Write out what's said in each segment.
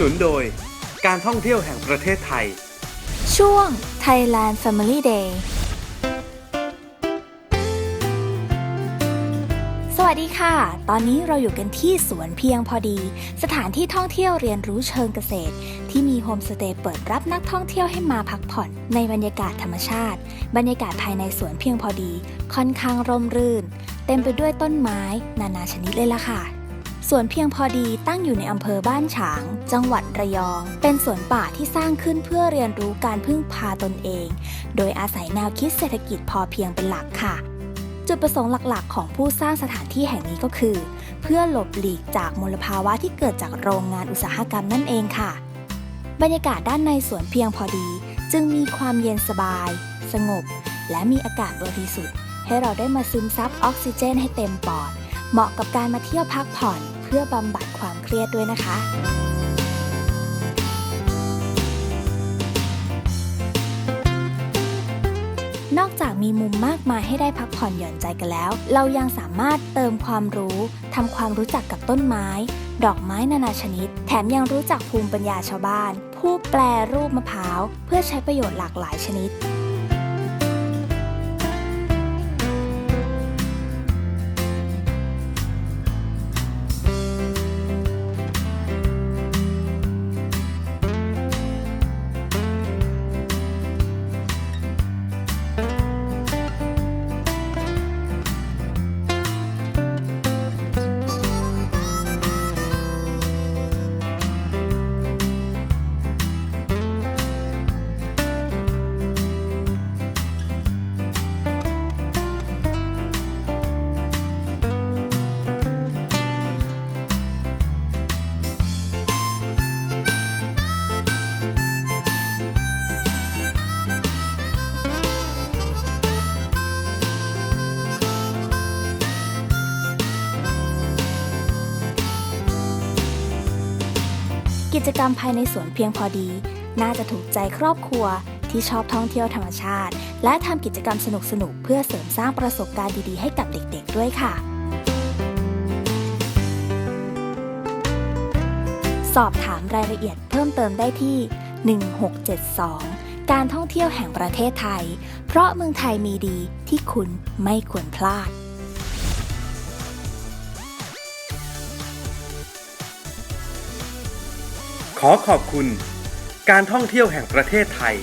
นุนโดย การท่องเที่ยวแห่งประเทศไทย ช่วง Thailand Family Day สวัสดีค่ะ ตอนนี้เราอยู่กันที่สวนเพียงพอดี สถานที่ท่องเที่ยวเรียนรู้เชิงเกษตร ที่มีโฮมสเตย์เปิดรับนักท่องเที่ยวให้มาพักผ่อน ในบรรยากาศธรรมชาติ บรรยากาศภายในสวนเพียงพอดี ค่อนข้างร่มรื่น เต็มไปด้วยต้นไม้ นานาชนิดเลยล่ะค่ะ สวนเพียงพอดีตั้งอยู่ในอำเภอบ้านฉาง จังหวัดระยอง เป็นสวนป่าที่สร้างขึ้นเพื่อเรียนรู้การพึ่งพาตนเอง โดยอาศัยแนวคิดเศรษฐกิจพอเพียงเป็นหลักค่ะ จุดประสงค์หลักๆ ของผู้สร้างสถานที่แห่งนี้ก็คือ เพื่อหลบหลีกจากมลภาวะที่เกิดจากโรงงานอุตสาหกรรมนั่นเองค่ะ บรรยากาศด้านในสวนเพียงพอดี จึงมีความเย็นสบาย สงบ และมีอากาศบริสุทธิ์ให้เราได้มาซึมซับออกซิเจนให้เต็มปอด เหมาะกับการมาเที่ยวพักผ่อน พื่อบำบัดความเครียดด้วยนะคะนอกจากมีมุมมากมายให้ได้พักผ่อนหย่อนใจกันแล้ว เรายังสามารถเติมความรู้ ทำความรู้จักกับต้นไม้ ดอกไม้นานาชนิด แถมยังรู้จักภูมิปัญญาชาวบ้าน ผู้แปลรูปมะพร้าว เพื่อใช้ประโยชน์หลากหลายชนิด กิจกรรมภายในสวนเพียงพอดี น่าจะถูกใจครอบครัวที่ชอบท่องเที่ยวธรรมชาติ และทำกิจกรรมสนุกๆ เพื่อเสริมสร้างประสบการณ์ดีๆ ให้กับเด็กๆ ด้วยค่ะ สอบถามรายละเอียดเพิ่มเติมได้ที่ 1672 การท่องเที่ยวแห่งประเทศไทย เพราะเมืองไทยมีดีที่คุณไม่ควรพลาด ขอขอบคุณ การท่องเที่ยวแห่งประเทศไทย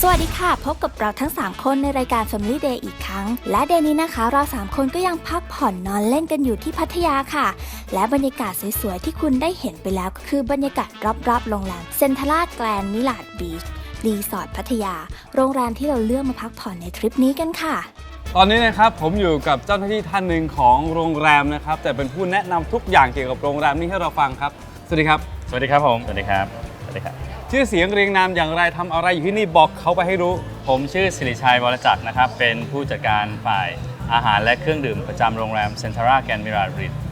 สวัสดีค่ะ พบกับเราทั้ง 3 คนในรายการ Family Day อีกครั้ง และเดย์นี้นะคะ เรา 3 คนก็ยังพักผ่อนนอนเล่นกันอยู่ที่พัทยาค่ะ และบรรยากาศสวยๆ ที่คุณได้เห็นไปแล้วก็คือบรรยากาศรอบๆโรงแรมเซนทราแกรนมิลาดบีชรีสอร์ทพัทยา โรงแรมที่เราเลือกมาพักผ่อนในทริปนี้กันค่ะ ตอนนี้นะครับผมอยู่กับเจ้าหน้าที่ท่านหนึ่งของโรงแรมนะครับ แต่เป็นผู้แนะนำทุกอย่างเกี่ยวกับโรงแรมนี้ให้เราฟังครับ สวัสดีครับ สวัสดีครับผม สวัสดีครับ สวัสดีครับ ชื่อเสียงเรียงนามอย่างไรทำอะไรอยู่ที่นี่บอกเขาไปให้รู้ ผมชื่อสิริชัยวรจักรนะครับ เป็นผู้จัดการฝ่ายอาหารและเครื่องดื่มประจำโรงแรมเซ็นทราแกนมิรา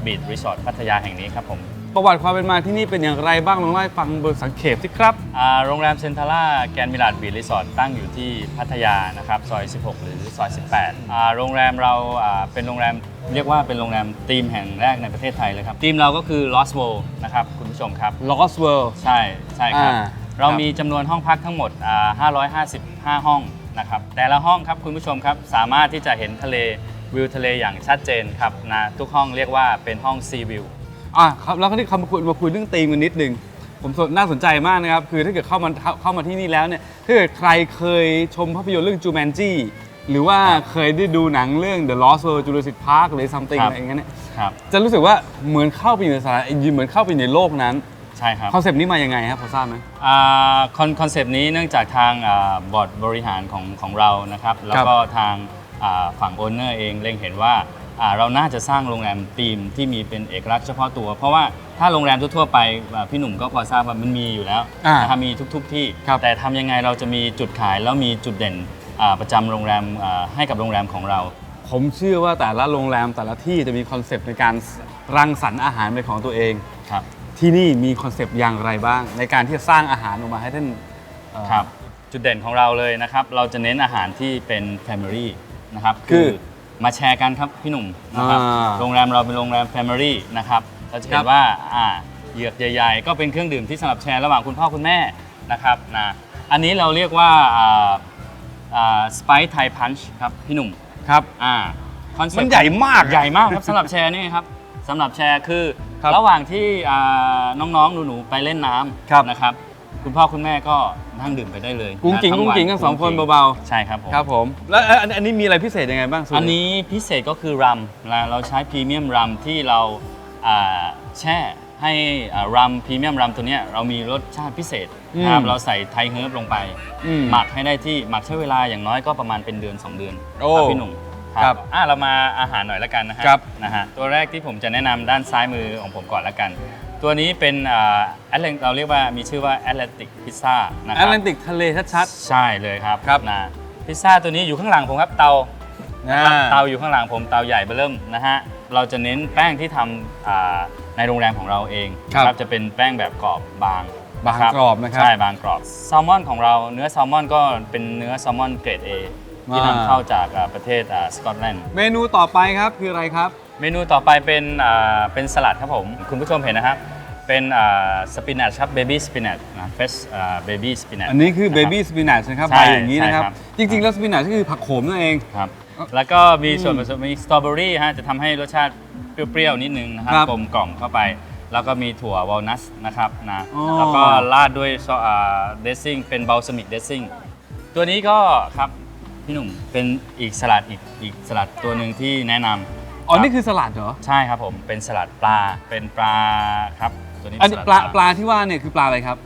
บีดรีสอร์ทพัทยาแห่งนี้ครับผม ประวัติความเป็นมาที่นี่เป็นอย่างไรบ้างลองเล่าให้ฟังโดยสังเขปสิครับ อ่าโรงแรมเซ็นทราแกนมิราบีดรีสอร์ทตั้งอยู่ที่พัทยานะครับซอย 16 หรือซอย 18อ่าโรงแรมเราอ่าเป็นโรงแรมเรียกว่าเป็นโรงแรมธีมแห่งแรกในประเทศไทยเลยครับธีมเราก็คือ Lost World นะครับคุณ ผู้ชมครับ Lost World ใช่ใช่ครับ อ่าเราครับมีจำนวนห้องพักทั้งหมดอ่า555 ห้องนะครับ แต่ละห้องครับคุณผู้ชมครับ สามารถที่จะเห็นทะเลวิวทะเลอย่างชัดเจนครับนะทุกห้องเรียกว่าเป็นห้องซีวิวอะครับแล้วก็ที่คำมาคุยมาคุยเรื่องธีมกันนิดนึงผมสนน่าสนใจมากนะครับ คือถ้าเกิดเข้ามาเข้ามาที่นี่แล้วเนี่ยถ้าเกิดใครเคยชมภาพยนตร์เรื่องจูแมนจี้ หรือว่าเคยได้ดูหนังเรื่อง The Lost World Jurassic Park หรือ something ครัอะบไรอย่างเงี้ยเนี่ยครับ จะรู้สึกว่าเหมือนเข้าไปอยู่ในสถานเหมือนเข้าไปในโลกนั้นใช่ครับ คอนเซปต์นี้มายังไงครับพอทราบไหมอ่าคอนคอนเซปต์นี้เนื่องจากทางอ่าบอร์ดบริหารของของเรานะครับ แล้วก็ทางอ่าฝั่งโอนเนอร์เองเล็งเห็นว่าอ่าเราน่าจะสร้างโรงแรมธีมที่มีเป็นเอกลักษณ์เฉพาะตัว เพราะว่าถ้าโรงแรมทั่วๆไปอ่าพี่หนุ่มก็พอทราบว่ามันมีอยู่แล้วอ่านะครับมีทุกๆที่ ครับแต่ทำยังไงเราจะมีจุดขายแล้วมีจุดเด่น อ่าประจำโรงแรมอ่าให้กับโรงแรมของเรา ผมเชื่อว่าแต่ละโรงแรมแต่ละที่จะมีคอนเซปต์ในการรังสรรค์อาหารเป็นของตัวเอง ครับ ที่นี่มีคอนเซปต์อย่างไรบ้าง ในการที่จะสร้างอาหารออกมาให้ท่านเอ่อ ครับจุดเด่นของเราเลยนะครับ เราจะเน้นอาหารที่เป็น Family นะครับคือมาแชร์กันครับพี่หนุ่มนะครับอ่าโรงแรมเราเป็นโรงแรม Family นะครับเราจะเห็ครันบว่าอ่าเหยือกใหญ่ๆ ก็เป็นเครื่องดื่มที่สำหรับแชร์ระหว่างคุณพ่อคุณแม่นะครับนะอันนี้เราเรียกว่า สไปซ์ไทยพันช์ครับพี่หนุ่มครับอ่าคอนเซ็ปต์มันใหญ่มาก ใหญ่มากครับสำหรับแชร์นี่ครับสำหรับแชร์คือครับระหว่างที่อ่าน้องๆหนูๆไปเล่นน้ครับำนะครับ คุณพ่อคุณแม่ก็นั่งดื่มไปได้เลยกุ้งกิ่งนะกุ้งกิ่งกันสองคนกุ้งเบาๆใช่ครับผม ๆครับผม แล้วเอ่ออันอันนี้มีอะไรพิเศษยังไงบ้างสูตรอันนี้พิเศษก็คือรัมนะเราใช้พรีเมียมรัมที่เราอ่าแช่ให้อ่ารัมพรีเมียมรัมตัวเนี้ยเรามีรสชาติพิเศษ นะครับเราใส่ไทยเฮิร์บลงไป อืมหมักให้ได้ที่หมักใช้เวลาอย่างน้อยก็ประมาณเป็นเดือน 2 เดือนโอ้ครับพี่หนุ่มครับอะเรามาอาหารหน่อยละกันนะฮะครับนะฮะตัวแรกที่ผมจะแนะนำด้านซ้ายมือของผมก่อนละกัน ตัวนี้เป็นอ่าแอตแลนเราเรียกว่ามีชื่อว่าแอตแลนติกพิซซ่านะคแอรับตแลนติกทะเลชัด ใช่เลยครับครับ นะพิซซ่าตัวนี้อยู่ข้างหลังผมครับเตา ๆนะครับอ่าเตาอยู่ข้างหลังผมเตาใหญ่เบอเริ่มนะฮะ เราจะเน้นแป้งที่ทำอ่าในโรงแรมของเราเองครับนะจะเป็นแป้งแบบกรอบบาง บางกรอบนะครับ ใช่บางกรอบแซลมอนของเราเนื้อแซลมอนก็เป็นเนื้อแซลมอนเกรด A ที่อ่านำเข้าจากอ่าประเทศอ่าสกอตแลนด์เมนูต่อไปครับคืออะไรครับ เมนูต่อไปเป็นอ่าเป็นสลัดครับผม คุณผู้ชมเห็นนะครับ เป็นสปินัชครับเบบี้สปินัชนะเฟสเบบี้สปินัชอันนี้คือเบบี้สปินัชนะครับใช่ใบอย่างนี้นะครับใช่ครับ จริง ๆ แล้วสปินัชก็คือผักโขมนั่นเองครับแล้วก็มีส่วนผสมมีสตรอเบอรี่ฮะจะทำให้รสชาติเปรี้ยวๆนิดนึงนะครับครับกลมกล่อมเข้าไป แล้วก็มีถั่ววอลนัทนะครับนะอ๋อ แล้วก็ราดด้วยซอเดซซิ่งเป็นบัลซามิกเดซซิ่งตัวนี้ก็ครับพี่หนุ่มเป็นอีกสลัดอีกอีกสลัดตัวหนึ่งที่แนะนำอ๋อ รับนี่คือสลัดเหรอ ใช่ครับผมเป็นสลัดปลาเป็นปลาครับตัวนี้อันนี้สดปลาปลาที่ว่าเนี่ยคือปลาอะไรครับ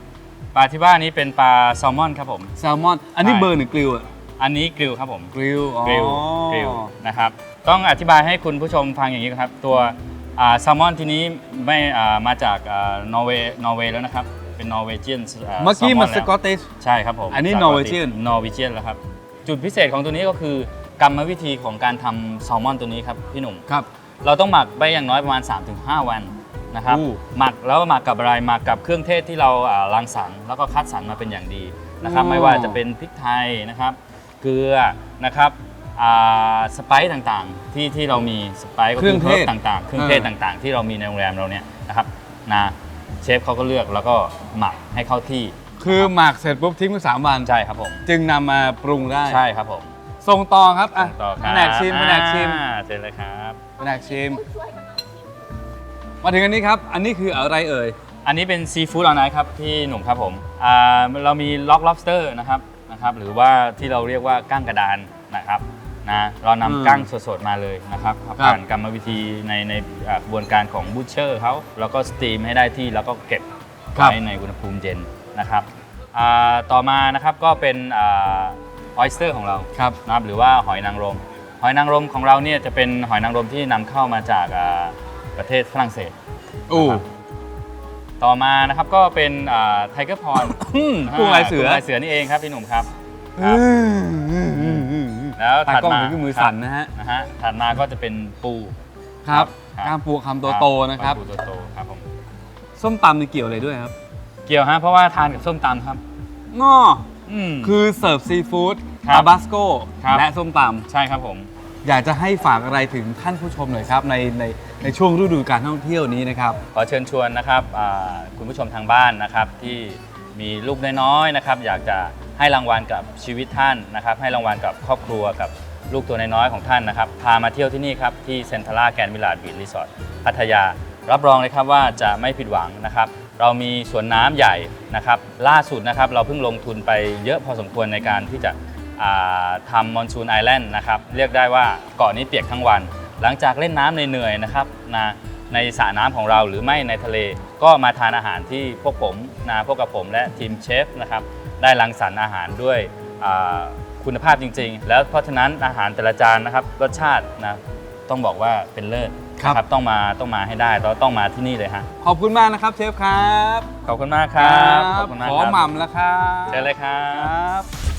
ปลาที่ว่านี้เป็นปลาแซลมอนครับผม แซลมอน อันนี้ใช่ เบอร์หรือกริลอะอันนี้กริลครับผม กริลอ๋อกริลกริลนะครับ ต้องอธิบายให้คุณผู้ชมฟังอย่างนี้ครับ ตัว แซลมอนที่นี้ไม่อ่ามาจากนอร์เวย์นอร์เวย์แล้วนะครับ เป็นนอร์เวเจียนเมื่อกี้มันสกอตติช ใช่ครับผมอันนี้จาก Norwegian นอร์เวเจียนแล้วครับ จุดพิเศษของตัวนี้ก็คือกรรมวิธีของการทำแซลมอนตัวนี้ครับพี่หนุ่ม ครับ เราต้องหมักไปอย่างน้อยประมาณ 3-5 วันนะครับ อู้หมักแล้วหมักกับอะไรหมักกับเครื่องเทศที่เราอ่ารังสรรค์แล้วก็คัดสรรมาเป็นอย่างดีนะครับ อ๋อ ไม่ว่าจะเป็นพริกไทยนะครับ เกลือนะครับอ่า สไปซ์ต่างๆ ที่ที่เรามีสไปซ์ก็เครื่องเทศต่างๆ เครื่องเทศอ่าต่างๆ ที่เรามีในโรงแรมเราเนี่ยนะครับนะเชฟเขาก็เลือกแล้วก็หมักให้เข้าที่ คือหมักเสร็จปุ๊บทิ้งไว้สามวันใช่ครับผมจึงนำมาปรุงได้ใช่ครับผมส่งต่อครับอะต่อคแผรับนกชิมแผนกชิมอ่าเชิญเลยครับ แผนกชิม มาถึงอันนี้ครับ อันนี้คืออะไรเอ่ย อันนี้เป็นซีฟู้ดออนไนครับพี่หนุ่มครับผมอ่าเรามีล็อก lobster นะครับนะครับ หรือว่าที่เราเรียกว่าก้างกระดานนะครับ นะเราอืมนำก้างสดๆมาเลยนะครับครับผ่านกรรมวิธีในในอ่ากระบวนการของบูชเชอร์เขาแล้วก็สตรีมให้ได้ที่แล้วก็เก็บไว้ในอุณหภูมิเย็นนะครับอ่าต่อมานะครับก็เป็นออ y สเตอร์ของเรา ครับ นะครับหรือว่าหอยนางรม หอยนางรมของเราเนี่ยจะเป็นหอยนางรมที่นำเข้ามาจากอ่าประเทศฝรั่งเศส อู้นะครับต่อมานะครับก็เป็นไทเกอร์พอนกุ้งลายเสือลายเสือนี่เองครับพี่หนุ่มครับคอืรับมอืมอืมอืม แล้วตาถัดกล้องมาผมคือมือสั่นนะฮะ นะฮะถัดมาก็จะเป็นปูครับครับกล้ามปูคำโตๆนะครับ ปูโตๆครับผมส้มตำนี่เกี่ยวอะไรด้วยครับเกี่ยวฮะเพราะว่าทานกับส้มตำครับง้ออืม คือเสิร์ฟซีฟู้ดครับทาบาสโกครับ และส้มตใช่ครับผมำอยากจะให้ฝากอะไรถึงท่านผู้ชมหน่อยครับ ในในในช่วงฤดูการท่องเที่ยวนี้นะครับ ขอเชิญชวนนะครับอ่าคุณผู้ชมทางบ้านนะครับที่มีลูกน้อยๆนะครับ อยากจะ ให้รางวัลกับชีวิตท่านนะครับ ให้รางวัลกับครอบครัวกับลูกตัวน้อยๆของท่านนะครับ พามาเที่ยวที่นี่ครับ ที่เซนทรัลแกนวิลาดบีชรีสอร์ทพัทยา รับรองเลยครับว่าจะไม่ผิดหวังนะครับ เรามีสวนน้ำใหญ่นะครับ ล่าสุดนะครับเราเพิ่งลงทุนไปเยอะพอสมควรในการที่จะทำมอนซูนไอแลนด์นะครับเรียกได้ว่าเกาะนี้เปียกทั้งวัน หลังจากเล่นน้ำเหนื่อยๆนะครับนะในสระน้ำของเราหรือไม่ในทะเลก็มาทานอาหารที่พวกผมนะพวกกับผมและทีมเชฟนะครับ ได้รังสรรค์อาหารด้วยอ่าคุณภาพจริง ๆ แล้วเพราะฉะนั้นอาหารแต่ละจานนะครับรสชาตินะต้องบอกว่าเป็นเลิศครับนะต้องมาต้องมาให้ได้เราต้องมาที่นี่เลยฮะขอบคุณมากนะครับเชฟครับขอบคุณมากครับขอบคุณมากขอครับหม่ำแล้วครับเชิญเลยครัคบรับ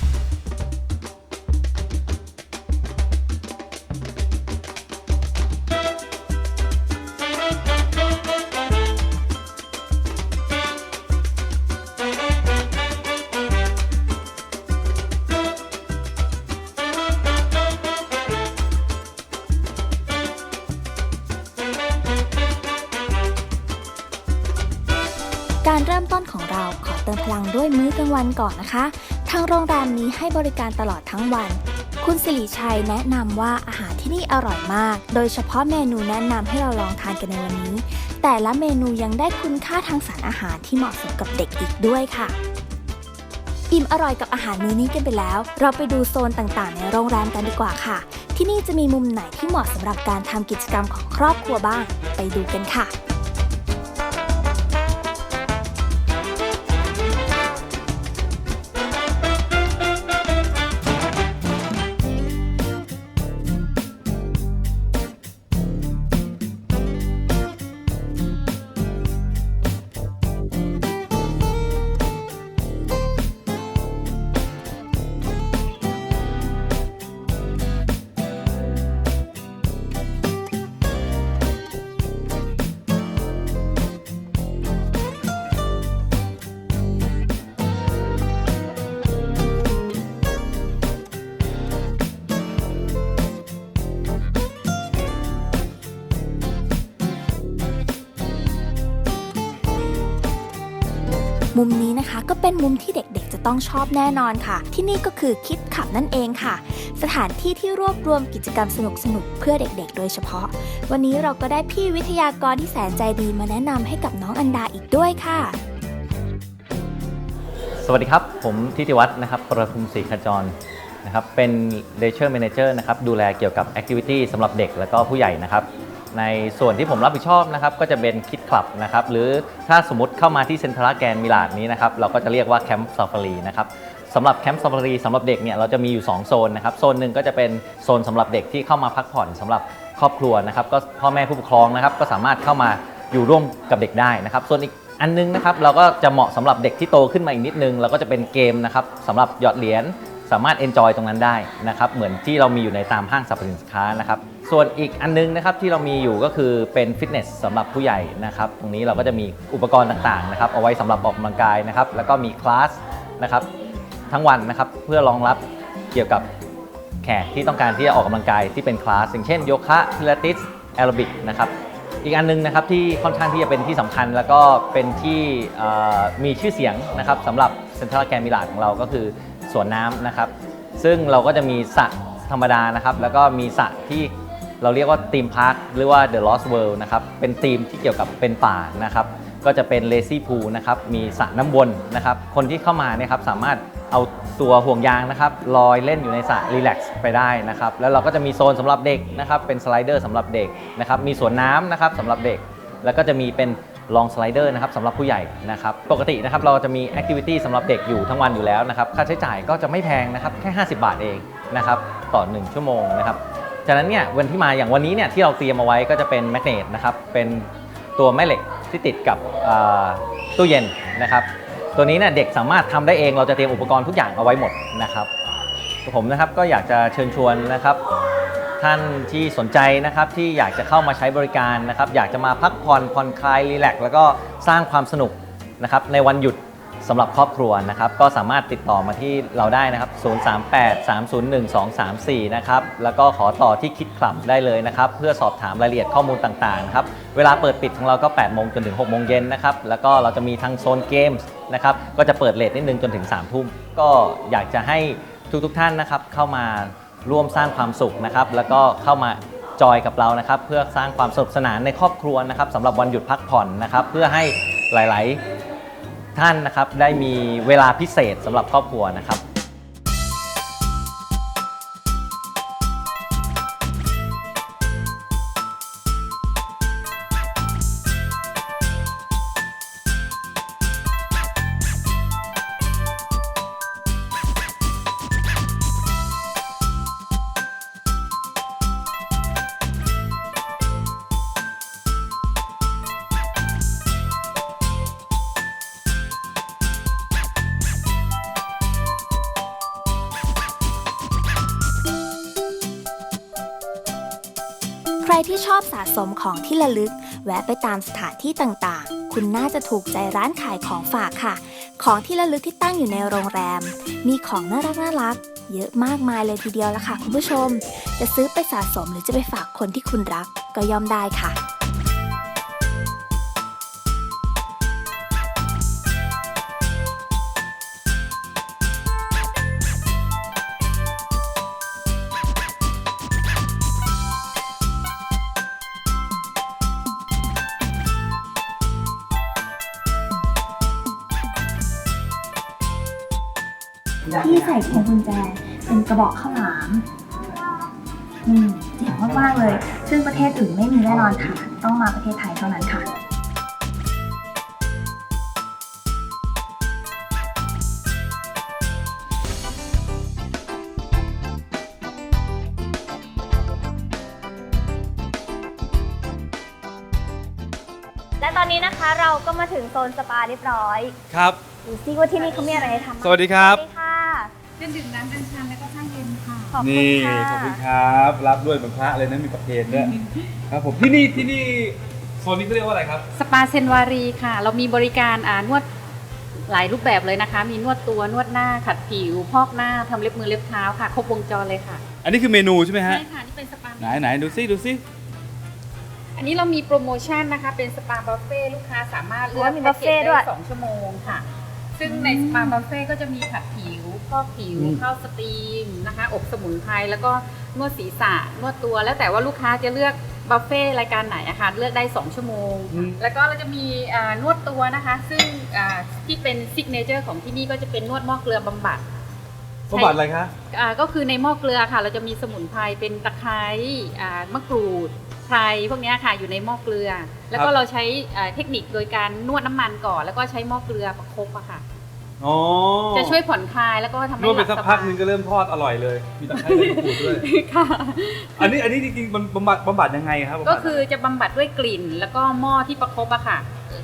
อกนะคะ ทางโรงแรมนี้ให้บริการตลอดทั้งวัน คุณสิริชัยแนะนำว่าอาหารที่นี่อร่อยมาก โดยเฉพาะเมนูแนะนำให้เราลองทานกันในวันนี้ แต่ละเมนูยังได้คุณค่าทางสารอาหารที่เหมาะสมกับเด็กอีกด้วยค่ะอิ่มอร่อยกับอาหารมื้อนี้กันไปแล้ว เราไปดูโซนต่างๆ ในโรงแรมกันดีกว่าค่ะ ที่นี่จะมีมุมไหนที่เหมาะสำหรับการทำกิจกรรมของครอบครัวบ้าง ไปดูกันค่ะ มุมนี้นะคะก็เป็นมุมที่เด็กๆ จะต้องชอบแน่นอนค่ะ ที่นี่ก็คือคิดขับนั่นเองค่ะ สถานที่ที่รวบรวมกิจกรรมสนุกๆเพื่อเด็กๆ โดยเฉพาะ วันนี้เราก็ได้พี่วิทยากรที่แสนใจดีมาแนะนำให้กับน้องอันดาอีกด้วยค่ะ สวัสดีครับ ผมทิติวัฒน์นะครับ ประทุมศรีขจรนะครับ เป็น Leisure Manager นะครับ ดูแลเกี่ยวกับ Activity สำหรับเด็กและก็ผู้ใหญ่นะครับ ในส่วนที่ผมรับผิดชอบนะครับก็จะเป็นคิดคลับนะครับหรือถ้าสมมติเข้ามาที่เซ็นทรัลแกนมิลาดนี้นะครับเราก็จะเรียกว่าแคมป์ซ f ฟ r รีนะครับสำหรับแคมป์ซ f ฟ r รีสำหรับเด็กเนี่ยเราจะมีอยู่ 2 โซนนะครับโซนหนึ่งก็จะเป็นโซนสำหรับเด็กที่เข้ามาพักผ่อนสำหรับครอบครัวนะครับก็พ่อแม่ผู้ปกครองนะครับก็สามารถเข้ามาอยู่ร่วมกับเด็กได้นะครับ ส่วนอีกอันนึงนะครับเราก็จะเหมาะสำหรับเด็กที่โตขึ้นมาอีกนิดนึงเราก็จะเป็นเกมนะครับสำหรับหยอดเหรียญสามารถ enjoy ตรงนั้นได้นะครับเหมือนที่เรามีอยู่ในตามห้างสรรพสินค้านะครับ ส่วนอีกอันนึงนะครับที่เรามีอยู่ก็คือเป็นฟิตเนสสำหรับผู้ใหญ่นะครับตรงนี้เราก็จะมีอุปกรณ์ต่างๆนะครับเอาไว้สำหรับออกกำลังกายนะครับแล้วก็มีคลาสนะครับทั้งวันนะครับเพื่อรองรับเกี่ยวกับแขกที่ต้องการที่จะออกกำลังกายที่เป็นคลาสอย่างเช่นโยคะพิลาทิสแอโรบิกนะครับอีกอันนึงนะครับที่ค่อนข้างที่จะเป็นที่สำคัญ แล้วก็เป็นที่มีชื่อเสียงนะครับสำหรับเซ็นทรัลแกนมิลาดของเราก็คือสวนน้ำนะครับ ซึ่งเราก็จะมีสระธรรมดานะครับ แล้วก็มีสระที่ เราเรียกว่าธีมพาร์คหรือว่า The Lost World นะครับเป็นธีมที่เกี่ยวกับเป็นป่านะครับก็จะเป็น Lazy Pool นะครับมีสระน้ำวนนะครับคนที่เข้ามาเนี่ยครับสามารถเอาตัวห่วงยางนะครับลอยเล่นอยู่ในสระรีแลกซ์ไปได้นะครับแล้วเราก็จะมีโซนสำหรับเด็กนะครับเป็นสไลเดอร์สำหรับเด็กนะครับมีสวนน้ำนะครับสำหรับเด็ก แล้วก็จะมีเป็นลองสไลเดอร์นะครับสำหรับผู้ใหญ่นะครับปกตินะครับเราจะมีแอคทิวิตี้สำหรับเด็กอยู่ทั้งวันอยู่แล้วนะครับค่าใช้จ่ายก็จะไม่แพงนะครับแค่ 50 บาทเองนะครับต่อ 1 ชั่วโมงนะครับ ฉะนั้นเนี่ยวันที่มาอย่างวันนี้เนี่ยที่เราเตรียมเอาไว้ก็จะเป็นแมกเนตนะครับเป็นตัวแม่เหล็กที่ติดกับตู้เย็นนะครับ ตัวนี้เนี่ยเด็กสามารถทำได้เองเราจะเตรียมอุปกรณ์ทุกอย่างเอาไว้หมดนะครับผมนะครับก็อยากจะเชิญชวนนะครับ ท่านที่สนใจนะครับที่อยากจะเข้ามาใช้บริการนะครับ อยากจะมาพักผ่อนผ่อนคลายรีแลกซ์แล้วก็สร้างความสนุกนะครับในวันหยุด สำหรับครอบครัวนะครับ ก็สามารถติดต่อมาที่เราได้นะครับ 038-301-234 นะครับ แล้วก็ขอต่อที่คิดคลับได้เลยนะครับ เพื่อสอบถามรายละเอียดข้อมูลต่างๆนะครับ เวลาเปิดปิดของเราก็ 8 โมงจนถึง 6 โมงเย็นนะครับ แล้วก็เราจะมีทางโซนเกมส์นะครับ ก็จะเปิดเลทนิดนึงจนถึง 3 ทุ่ม ก็อยากจะให้ทุกๆท่านนะครับ เข้ามาร่วมสร้างความสุขนะครับ แล้วก็เข้ามาจอยกับเรานะครับ เพื่อสร้างความสนุกสนานในครอบครัวนะครับสำหรับวันหยุดพักผ่อนนะครับ เพื่อให้หลาย ๆ ท่านนะครับได้มีเวลาพิเศษสำหรับครอบครัวนะครับ ที่ชอบสะสมของที่ระลึก แวะไปตามสถานที่ต่างๆ คุณน่าจะถูกใจร้านขายของฝากค่ะ ของที่ระลึกที่ตั้งอยู่ในโรงแรม มีของน่ารักน่ารักๆเยอะมากมายเลยทีเดียวละค่ะคุณผู้ชม จะซื้อไปสะสมหรือจะไปฝากคนที่คุณรักก็ยอมได้ค่ะ ที่ใส่พวงกุญแจ เป็นกระบอกข้าวหลามอืมเจ๋งมากๆเลย ซึ่งประเทศอื่นไม่มีแน่นอนค่ะ ต้องมาประเทศไทยเท่านั้นค่ะและตอนนี้นะคะเราก็มาถึงโซนสปาเรียบร้อยครับ ดูซิว่าที่นี่เขามีอะไรให้ทำางสวัสดีครับ สวัสดีค่ะ เป็นดื่มน้ำกัญชาแล้วก็ช่างเย็นค่ะ ขอบคุณนี่ค่ะ ขอบคุณครับ รับด้วยเหมือนพระเลยนะมีประเคนด้วยครับผมที่นี่ที่นี่โซนนี้เขาเรียกว่าอะไรครับ สปาเซนวารีค่ะ เรามีบริการอ่านวดหลายรูปแบบเลยนะคะ มีนวดตัวนวดหน้าขัดผิว พอกหน้าทำเล็บมือเล็บเท้าค่ะ ครบวงจรเลยค่ะอันนี้คือเมนูใช่ไหมฮะใช่ค่ะนี่เป็นสปาไหนไหนดูซิดูซิอันนี้เรามีโปรโมชั่นนะคะ เป็นสปาบุฟเฟ่ลูกค้าสามารถเลือกโอ้ยมีบุฟเฟ่ด้วย แพ็กกจไสองชั่วโมงค่ะ ซึ่งในสปาบุฟเฟ่ก็จะมีขัดผิว พอกผิวอืม เข้าสตรีมนะคะอบสมุนไพรแล้วก็นวดศีรษะนวดตัว แล้วแต่ว่าลูกค้าจะเลือกบุฟเฟ่รายการไหนอะคะเลือกได้ 2 ชั่วโมงแล้วก็เราจะมีอ่านวดตัวนะคะ ซึ่งอ่าที่เป็นซิกเนเจอร์ของที่นี่ก็จะเป็นนวดหม้อเกลือบำบัด สมบัติอะไรคะ อ่าก็คือในหม้อเกลือค่ะ เราจะมีสมุนไพรเป็นตะไคร้อ่ามะกรูดไพรพวกเนี้ยค่ะอยู่ในหม้อเกลือ แล้วก็เราใช้อ่าเทคนิคโดยการนวดน้ำมันก่อน แล้วก็ใช้หม้อเกลือประคบอะค่ะ อ๋อจะช่วยผ่อนคลายแล้วก็ทำให้นวดหไปลับสักสพักบาหนึงยก็เริ่มทอดอร่อยเลย มีตะไคร้ใบมะกรูดด้วยค่ะ อันนี้อันนี้จริงๆมันบำบัดบำบัดยังไงครับบำบัดก็คือจะบำบัดด้วยกลิ่นแล้วก็หม้อที่ประคบอะค่ะ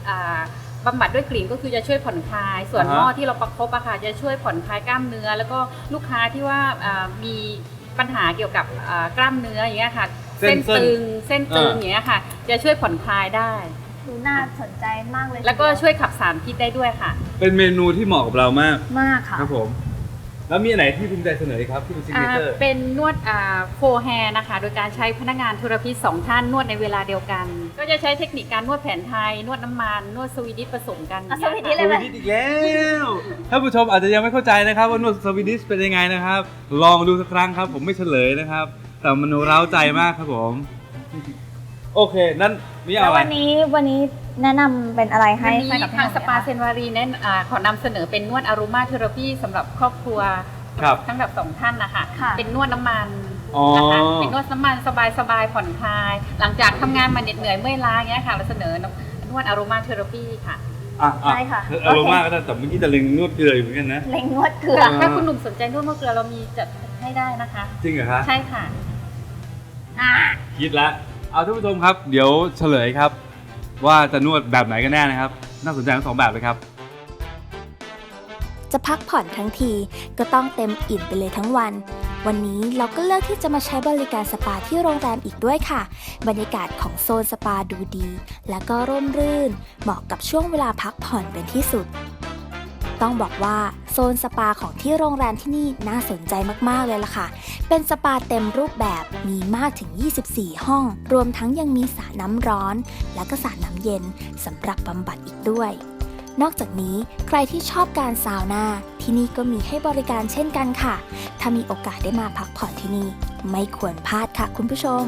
อ่าบำบัดด้วยกลิ่นก็คือจะช่วยผ่อนคลาย ส่วนอ่าฮะหม้อที่เราประคบอะค่ะจะช่วยผ่อนคลายกล้ามเนื้อ แล้วก็ลูกค้าที่ว่าอ่ามีปัญหาเกี่ยวกับอ่ากล้ามเนื้ออย่างเงี้ยค่ะ เส้นตึงเส้นตึงอ่าอย่างเงี้ยค่ะ จะช่วยผ่อนคลายได้ ดูน่าสนใจมากเลยแล้วก็ช่วยขับสารพิษได้ด้วยค่ะ เป็นเมนูที่เหมาะกับเรามากมากค่ะครับผม แล้วมีอันไหนที่ภูมิใจเสนออีกครับที่เป็นซิกเนอ่าเจอร์ เป็นนวดโฟแฮร์นะคะ โดยการใช้พนักงานธุรพิษสองท่านนวดในเวลาเดียวกัน ก็จะใช้เทคนิคการนวดแผนไทย นวดน้ำมัน นวดสวีดิชผสมกันอะสวีดิชเนี่เลยยสวีดิชอีกแล้วท่านผู้ชมอาจจะยังไม่เข้าใจนะครับว่านวดสวีดิชเป็นยังไงนะครับ ลองดูสักครั้งครับ ผมไม่เฉลยนะครับ แต่มันเร้าใจมากครับผม โอเค นั่นนี่แล้เอาวอะไร วันนี้วันนี้แนะนำเป็นอะไรให้วันนี้ให้กับทางสปาเซนนวารีเน้นอ่าขอนำเสนอเป็นนวดอารูมาเทอราพีสำหรับครอบครัวครับทั้งแบบสองท่านนะคะค่ะเป็นนวดน้ำมันอ๋อ นะคะเป็นนวดน้ำมันสบายๆผ่อนคลาย หลังจากทำงานมาเหน็ดเหนื่อยเมื่อยล้าอย่างเงี้ยค่ะเราเสนอนวดอารูมาเทอราพีค่ะ อะอะใช่ค่ะอารมณ์มากก็ได้แต่เมื่อกี้จะเล็งนวดเกลืออยู่เหมือนกันนะ เล็งนวดเกลือเออถ้าคุณหนุ่มสนใจนวดมะเกลือเรามีจัดให้ได้นะคะ จริงเหรอคะ ใช่ค่ะอะคิดแล้ว เอาท่านผู้ชมครับ เดี๋ยวเฉลยครับ ว่าจะนวดแบบไหนกันแน่นะครับ น่าสนใจทั้งสองแบบเลยครับ จะพักผ่อนทั้งทีก็ต้องเต็มอิ่มไปเลยทั้งวัน วันนี้เราก็เลือกที่จะมาใช้บริการสปาที่โรงแรมอีกด้วยค่ะ บรรยากาศของโซนสปาดูดี และก็ร่มรื่น เหมาะกับช่วงเวลาพักผ่อนเป็นที่สุด ต้องบอกว่าโซนสปาของที่โรงแรมที่นี่น่าสนใจมากๆเลยล่ะค่ะ เป็นสปาเต็มรูปแบบมีมากถึง 24 ห้อง รวมทั้งยังมีสระน้ำร้อน และก็สระน้ำเย็นสำหรับบำบัดอีกด้วย นอกจากนี้ใครที่ชอบการซาวน่าที่นี่ก็มีให้บริการเช่นกันค่ะ ถ้ามีโอกาสได้มาพักผ่อนที่นี่ ไม่ควรพลาดค่ะคุณผู้ชม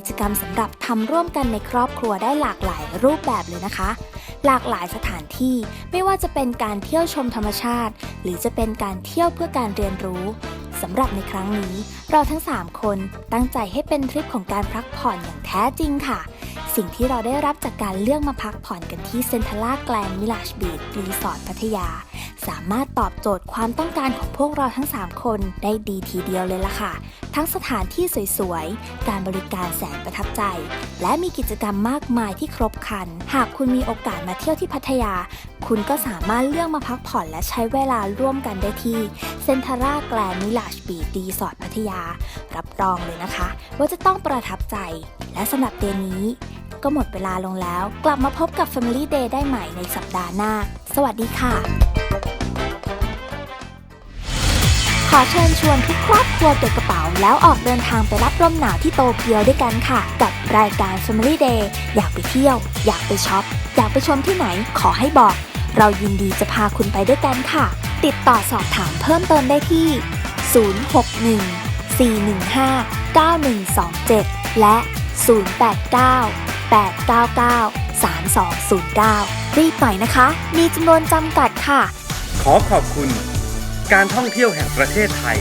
กิจกรรมสำหรับทำร่วมกันในครอบครัวได้หลากหลายรูปแบบเลยนะคะ หลากหลายสถานที่ไม่ว่าจะเป็นการเที่ยวชมธรรมชาติ หรือจะเป็นการเที่ยวเพื่อการเรียนรู้สำหรับในครั้งนี้ เราทั้ง 3 คนตั้งใจให้เป็นทริปของการพักผ่อนอย่างแท้จริงค่ะ สิ่งที่เราได้รับจากการเลือกมาพักผ่อนกันที่เซนทรัลแกลนมิลาชบีดรีสอร์ทพัทยา สามารถตอบโจทย์ความต้องการของพวกเราทั้ง 3 คนได้ดีทีเดียวเลยล่ะค่ะ ทั้งสถานที่สวยๆ การบริการแสนประทับใจ และมีกิจกรรมมากมายที่ครบครัน หากคุณมีโอกาสมาเที่ยวที่พัทยา คุณก็สามารถเลือกมาพักผ่อนและใช้เวลาร่วมกันได้ที่เซนทราแกลนมิลาชบีดรีสอร์ทพัทยารับรองเลยนะคะ ว่าจะต้องประทับใจ และสำหรับเดือนนี้ ก็หมดเวลาลงแล้ว กลับมาพบกับ Family Day ได้ใหม่ในสัปดาห์หน้า สวัสดีค่ะ ขอเชิญชวนทุกครอบครัวเก็บกระเป๋า แล้วออกเดินทางไปรับลมหนาวที่โตเกียวด้วยกันค่ะ กับรายการ Family Day อยากไปเที่ยว อยากไปช็อป อยากไปชมที่ไหน ขอให้บอก เรายินดีจะพาคุณไปด้วยกันค่ะติดต่อสอบถามเพิ่มเติมได้ที่ 061 415 9127 และ 089 899 3209 รีบหน่อยนะคะ มีจำนวนจำกัดค่ะ ขอขอบคุณ การท่องเที่ยวแห่งประเทศไทย